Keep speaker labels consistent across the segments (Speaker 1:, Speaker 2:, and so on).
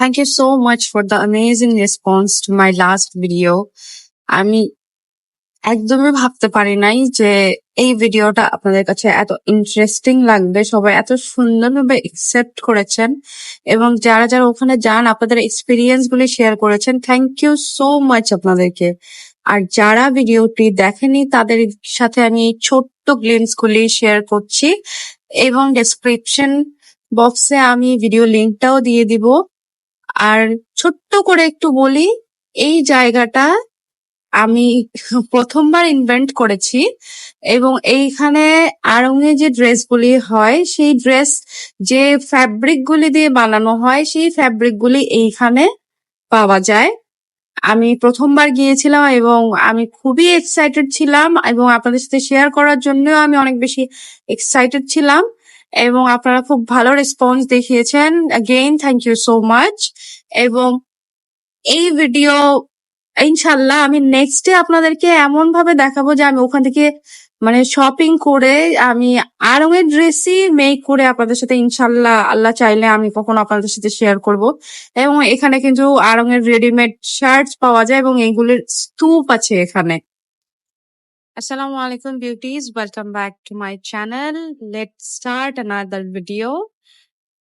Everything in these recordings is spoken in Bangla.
Speaker 1: Thank you so much for the amazing response to my last video. আমি একদমই ভাবতে পারি নাই যে এই ভিডিওটা আপনাদের কাছে এত ইন্টারেস্টিং লাগবে। সবাই এত সুন্দরভাবে একসেপ্ট করেছেন এবং যারা যারা ওখানে যান, আপনাদের এক্সপিরিয়েন্স গুলি শেয়ার করেছেন থ্যাংক ইউ সো মাচ আপনাদেরকে। আর যারা ভিডিওটি দেখেনি, তাদের সাথে আমি ছোট্ট গ্লিমস গুলি শেয়ার করছি এবং ডেসক্রিপশন বক্সে আমি ভিডিও লিংকটাও দিয়ে দিব। আর ছোট্ট করে একটু বলি, এই জায়গাটা আমি প্রথমবার ইনভেন্ট করেছি এবং এইখানে আড়ঙে যে ড্রেসগুলি হয়, সেই ড্রেস যে ফ্যাব্রিক গুলি দিয়ে বানানো হয়, সেই ফ্যাব্রিক গুলি এইখানে পাওয়া যায়। আমি প্রথমবার গিয়েছিলাম এবং আমি খুবই এক্সাইটেড ছিলাম এবং আপনাদের সাথে শেয়ার করার জন্য আমি অনেক বেশি এক্সাইটেড ছিলাম। এবং আপনারা খুব ভালো রেসপন্স দেখিয়েছেন। Again thank you so much এবং এই ভিডিও ইনশাল্লাহ আমি নেক্সট ডে আপনাদেরকে এমন ভাবে দেখাবো যে আমি ওখান থেকে মানে শপিং করে আমি আরঙের ড্রেসই মেক করে আপনাদের সাথে ইনশাল্লাহ আল্লাহ চাইলে আমি কখনো আপনাদের সাথে শেয়ার করব। এবং এখানে কিন্তু আরঙের রেডিমেড শার্টস পাওয়া যায় এবং এইগুলির স্তূপ আছে এখানে। Assalamu alaikum, beauties. Welcome back to my channel. Let's start another video.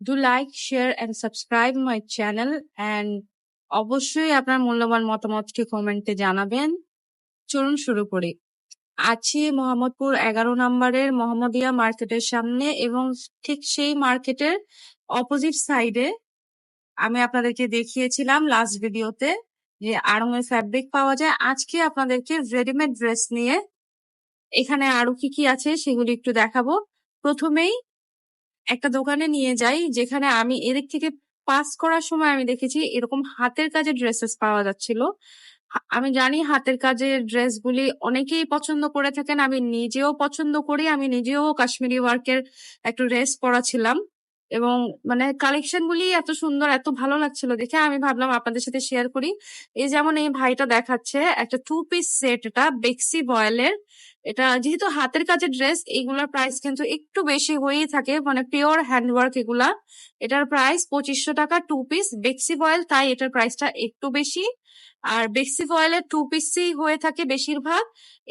Speaker 1: Do like, share, and subscribe my channel. And অবশ্যই আপনার মূল্যবান মতামতটি কমেন্টে জানাবেন। চলুন শুরু করি। আছি মোহাম্মদপুর এগারো নম্বরের মোহাম্মদিয়া মার্কেটের সামনে এবং ঠিক সেই মার্কেটের অপোজিট সাইডে আমি আপনাদেরকে দেখিয়েছিলাম লাস্ট ভিডিওতে যে আড়ঙের ফ্যাব্রিক পাওয়া যায়। আজকে আপনাদেরকে রেডিমেড ড্রেস নিয়ে এখানে আরও কি কি আছে সেগুলি একটু দেখাবো। প্রথমেই একটা দোকানে নিয়ে যাই, যেখানে আমি এদিক থেকে পাস করার সময় আমি দেখেছি এরকম হাতের কাজের ড্রেসেস পাওয়া যাচ্ছিল। আমি জানি হাতের কাজের ড্রেসগুলি অনেকেই পছন্দ করে থাকেন। আমি নিজেও পছন্দ করি, আমি নিজেও কাশ্মীরি ওয়ার্কের একটা ড্রেস পরাছিলাম। এবং মানে কালেকশন গুলি এত সুন্দর, এত ভালো লাগছিল দেখে আমি ভাবলাম আপনাদের সাথে শেয়ার করি। এই যেমন এই ভাইটা দেখাচ্ছে, একটা টু পিস সেট এটা বেক্সি বয়েলের এটা যেহেতু হাতের কাজের ড্রেস এইগুলোর প্রাইস কিন্তু একটু বেশি হয়েই থাকে মানে পিওর হ্যান্ডওয়ার্ক এগুলা। এটার প্রাইস পঁচিশশো টাকা টু পিস বেক্সি ফয়েল তাই এটার প্রাইসটা একটু বেশি। আর বেক্সি ফয়েলের টু পিসই হয়ে থাকে বেশিরভাগ।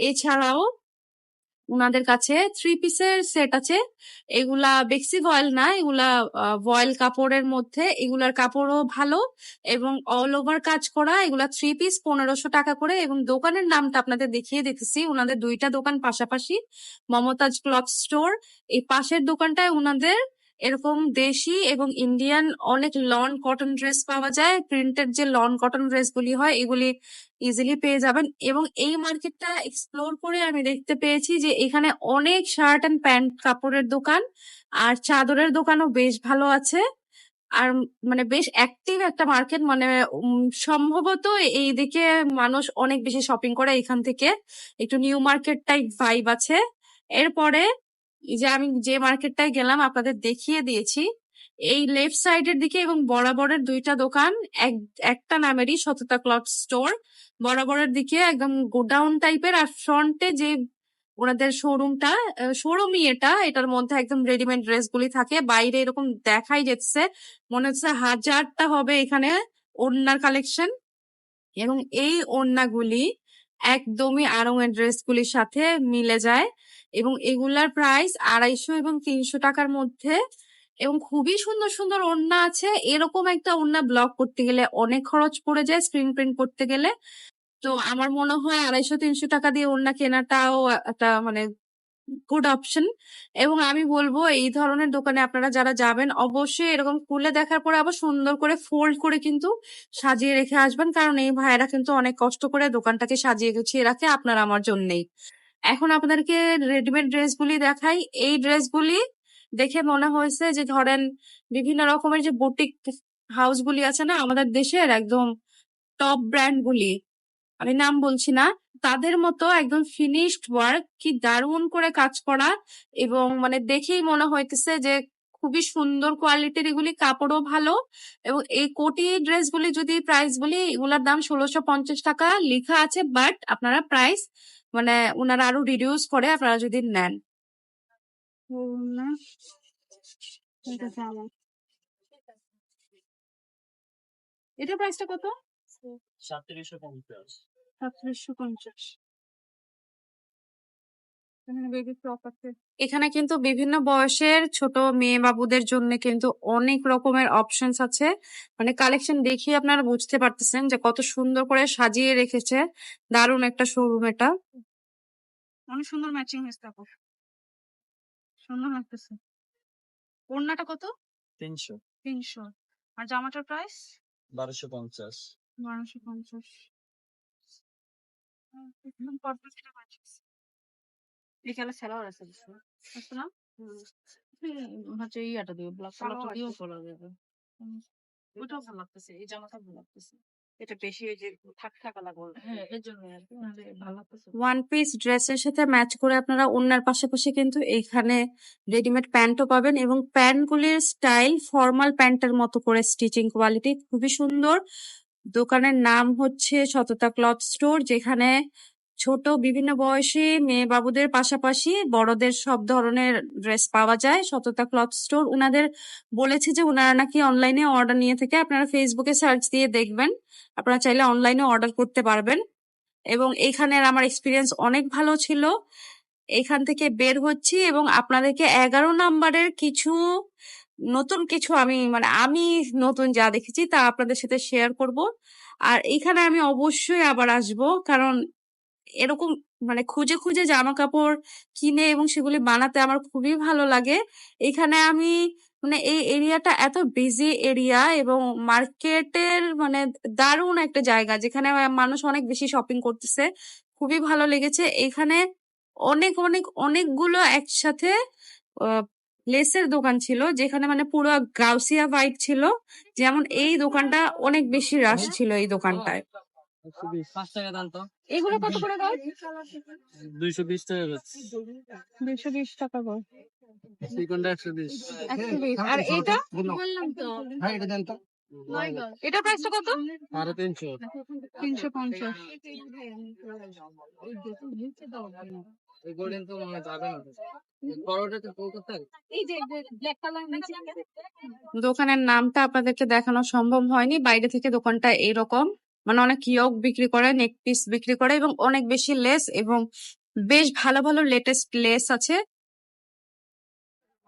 Speaker 1: এছাড়াও উনাদের কাছে থ্রি পিসের সেট আছে। এগুলা বেক্সি ভয়েল না, এগুলা ভয়েল কাপড়ের মধ্যে। এগুলার কাপড়ও ভালো এবং অল ওভার কাজ করা। এগুলা থ্রি পিস পনেরোশো টাকা করে এবং দোকানের নামটা আপনাদের দেখিয়ে দিতেছি। উনাদের দুইটা দোকান পাশাপাশি, মমতাজ ক্লথ স্টোর এই পাশের দোকানটায় উনাদের এরকম দেশি এবং ইন্ডিয়ান অনেক লন কটন ড্রেস পাওয়া যায়। প্রিন্টেড যে লন কটন ড্রেস গুলি হয়, এগুলি ইজিলি পেয়ে যাবেন। এবং এই মার্কেটটা এক্সপ্লোর করে আমি দেখতে পেয়েছি যে এখানে অনেক শার্ট অ্যান্ড প্যান্ট কাপড়ের দোকান আর চাদরের দোকানও বেশ ভালো আছে। আর মানে বেশ অ্যাক্টিভ একটা মার্কেট মানে সম্ভবত এইদিকে মানুষ অনেক বেশি শপিং করে এখান থেকে। একটু নিউ মার্কেট টাইপ ভাইব আছে। এরপরে যে আমি যে মার্কেটটায় গেলাম, আপনাদের দেখিয়ে দিয়েছি। এই লেফট সাইডের দিকে এবং বরাবরের দুইটা দোকান, এক, একটা নামেরই সততা ক্লথ স্টোর। বরাবরের দিকে একদম গোডাউন টাইপের আর ফ্রন্টে যে ওনাদের শোরুমটা শোরুমই এটা। এটার মধ্যে একদম রেডিমেড ড্রেস গুলি থাকে। বাইরে এরকম দেখাই যাচ্ছে। মনে হচ্ছে হাজারটা হবে এখানে ওড়নার কালেকশন। এবং এই ওড়নাগুলি একদমই আরঙের ড্রেসগুলির সাথে মিলে যায় এবং এগুলার প্রাইস আড়াইশো এবং তিনশো টাকার মধ্যে এবং খুবই সুন্দর সুন্দর ওড়না আছে। এরকম একটা ওড়না ব্লক করতে গেলে অনেক খরচ পড়ে যায় স্ক্রিন প্রিন্ট করতে গেলে। তো আমার মনে হয় আড়াইশো, তিনশো টাকা দিয়ে ওড়না কেনাটাও একটা মানে গুড অপশন এবং আমি বলব এই ধরনের দোকানে আপনারা যারা যাবেন, অবশ্যই এরকম খুলে দেখার পরে আবার সুন্দর করে ফোল্ড করে কিন্তু সাজিয়ে রেখে আসবেন। কারণ এই ভাইয়েরা কিন্তু অনেক কষ্ট করে দোকানটাকে সাজিয়ে গুছিয়ে রাখে আপনার আমার জন্যই। এখন আপনাদেরকে রেডিমেড ড্রেসগুলি দেখাই। এই ড্রেসগুলি দেখে মনে হয়েছে যে ধরেন বিভিন্ন রকমের যে বুটিক হাউস গুলি আছে না, আমাদের দেশের একদম টপ ব্র্যান্ড গুলি আমি নাম বলছি না, তাদের মতো একদম ফিনিশড ওয়ার্ক কি দারুণ করে কাজ করা এবং মানে দেখেই মনে হইতেছে যে খুবই সুন্দর কোয়ালিটির এগুলি কাপড়ও ভালো এবং এই কোটি ড্রেস গুলি যদি প্রাইস বলি, এগুলার দাম ষোলোশো পঞ্চাশ টাকা লেখা আছে বাট আপনারা প্রাইস মানে ওনারা আরও রিডিউস করে আপনারা যদি নেন। এটা প্রাইসটা কত?
Speaker 2: সাতত্রিশশো পঞ্চাশ।
Speaker 1: সাতত্রিশশো পঞ্চাশ। এখানে কিন্তু বিভিন্ন বয়সের ছোট মেয়ে বাবুদের জন্য কিন্তু অনেক রকমের অপশনস আছে। মানে কালেকশন দেখিয়ে আপনারা বুঝতে পারতেছেন যে কত সুন্দর করে সাজিয়ে রেখেছে। দারুণ একটা শোরুম এটা। অনেক সুন্দর ম্যাচিং হয়েছে তারপর। সুন্দর লাগতেছে। ওড়নাটা কত?
Speaker 2: তিনশো।
Speaker 1: তিনশো। আর জামাটার প্রাইস
Speaker 2: বারোশো পঞ্চাশ।
Speaker 1: বারোশো পঞ্চাশ একদম perfect একটা match আছে। বিকালে সালোয়ার আছে বুঝছ? বুঝছ
Speaker 3: হচ্ছে ইয়াটা দিও ব্ল্যাক কালারটা দিও করা যাবে।
Speaker 1: ওইটাও ভালো লাগতেছে এই জামাটা ভালো লাগতেছে। এটা বেশি ওই যে থাক থাকা লাগবে
Speaker 3: হ্যাঁ এর জন্য আর ভালো লাগতেছে।
Speaker 1: ওয়ান পিস ড্রেসের সাথে ম্যাচ করে আপনারা অন্যার পাশাপাশি কিন্তু এইখানে রেডিমেড প্যান্টও পাবেন এবং প্যান্টগুলির স্টাইল ফর্মাল প্যান্টের মতো করে স্টিচিং কোয়ালিটি খুবই সুন্দর। দোকানের নাম হচ্ছে সততা ক্লথ স্টোর, যেখানে ছোট বিভিন্ন বয়সী মেয়ে বাবুদের পাশাপাশি বড়দের সব ধরনের ড্রেস পাওয়া যায়। সততা ক্লথ স্টোর উনাদের বলেছে যে উনারা নাকি অনলাইনে অর্ডার নিয়ে থেকে আপনারা ফেসবুকে সার্চ দিয়ে দেখবেন। আপনারা চাইলে অনলাইনে অর্ডার করতে পারবেন। এবং এইখানের আমার এক্সপিরিয়েন্স অনেক ভালো ছিল। এখান থেকে বের হচ্ছি এবং আপনাদেরকে এগারো নাম্বারের কিছু নতুন কিছু আমি মানে আমি নতুন যা দেখেছি তা আপনাদের সাথে শেয়ার করব। আর এখানে আমি অবশ্যই আবার আসব, কারণ এরকম মানে খুঁজে খুঁজে জামা কাপড় কিনে এবং সেগুলি বানাতে আমার খুবই ভালো লাগে। এখানে আমি মানে এই এরিয়াটা এত বিজি এরিয়া এবং মার্কেটের মানে দারুণ একটা জায়গা, যেখানে মানুষ অনেক বেশি শপিং করতেছে। খুবই ভালো লেগেছে। এখানে অনেক অনেক, অনেকগুলো একসাথে লেসের দোকান ছিল যেখানে মানে পুরো গাউসিয়া ভাইব ছিল। যেমন এই দোকানটা অনেক বেশি রাশ ছিল এই দোকানটায়।
Speaker 2: টাকা
Speaker 1: এগুলো কত করে দাও?
Speaker 2: দুইশো বিশ টাকা
Speaker 1: দুইশো বিশ টাকা করে
Speaker 2: চিকনটা একশো বিশ?
Speaker 1: একশো বিশ। আর এটা
Speaker 3: বললাম তো।
Speaker 1: এটা প্রাইসটা কত?
Speaker 2: আরও তিনশো।
Speaker 1: তিনশো পঞ্চাশ।
Speaker 2: এই গোল্ডেন তো যাবে না। বড়টা তো কলকাতা
Speaker 3: এই যে ব্ল্যাক কালার নিচে
Speaker 1: দোকানের নামটা আপনাদেরকে দেখানো সম্ভব হয়নি। বাইরে থেকে দোকানটা এইরকম মানে অনেক ইয়ক বিক্রি করে নেক পিস বিক্রি করে এবং অনেক বেশি লেস এবং বেশ ভালো ভালো লেটেস্ট লেস আছে।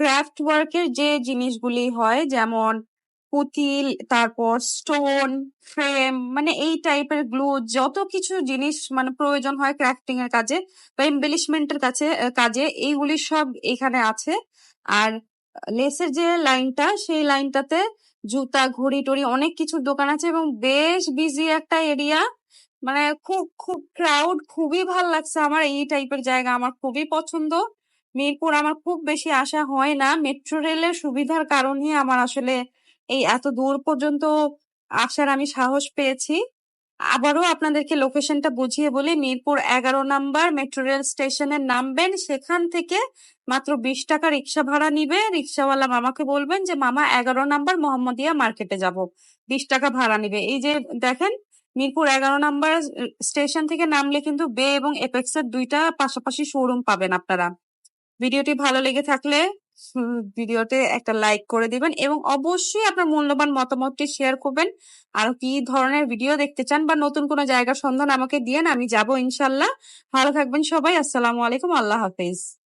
Speaker 1: ক্রাফট ওয়ার্কের যে জিনিসগুলি হয়, যেমন পুতিল, তারপর স্টোন ফ্রেম মানে এই টাইপের গ্লু যত কিছু জিনিস মানে প্রয়োজন হয় ক্রাফটিং এর কাজে বা এম্বেলিশমেন্টের কাছে কাজে, এইগুলি সব এখানে আছে। আর লেসের যে লাইনটা সেই লাইনটাতে জুতা, ঘড়ি, টড়ি অনেক কিছুর দোকান আছে এবং বেশ বিজি একটা এরিয়া মানে খুব খুব ক্রাউড খুবই ভালো লাগছে আমার। এই টাইপের জায়গা আমার খুবই পছন্দ। মিরপুর আমার খুব বেশি আসা হয় না। মেট্রো রেলের সুবিধার কারণে আমার আসলে এই এত দূর পর্যন্ত আসার আমি সাহস পেয়েছি। আবারও আপনাদেরকে লোকেশনটা বুঝিয়ে বলি, মিরপুর এগারো নাম্বার মেট্রো রেল স্টেশনে নামবেন। সেখান থেকে মাত্র বিশ টাকা রিক্সা ভাড়া নিবে রিক্সাওয়ালা মামাকে বলবেন যে, মামা, এগারো নাম্বার মোহাম্মদিয়া মার্কেটে যাব। বিশ টাকা ভাড়া নিবে। এই যে দেখেন, মিরপুর এগারো নাম্বার স্টেশন থেকে নামলে কিন্তু বে এবং এপেক্স এর দুইটা পাশাপাশি শোরুম পাবেন আপনারা। ভিডিওটি ভালো লেগে থাকলে ভিডিওতে একটা লাইক করে দিবেন এবং অবশ্যই আপনার মূল্যবান মতামতটি শেয়ার করবেন। আর কি ধরনের ভিডিও দেখতে চান বা নতুন কোনো জায়গার সন্ধান আমাকে দিয়ে আমি যাব ইনশাল্লাহ। ভালো থাকবেন সবাই, আসসালামু আলাইকুম, আল্লাহ হাফেজ।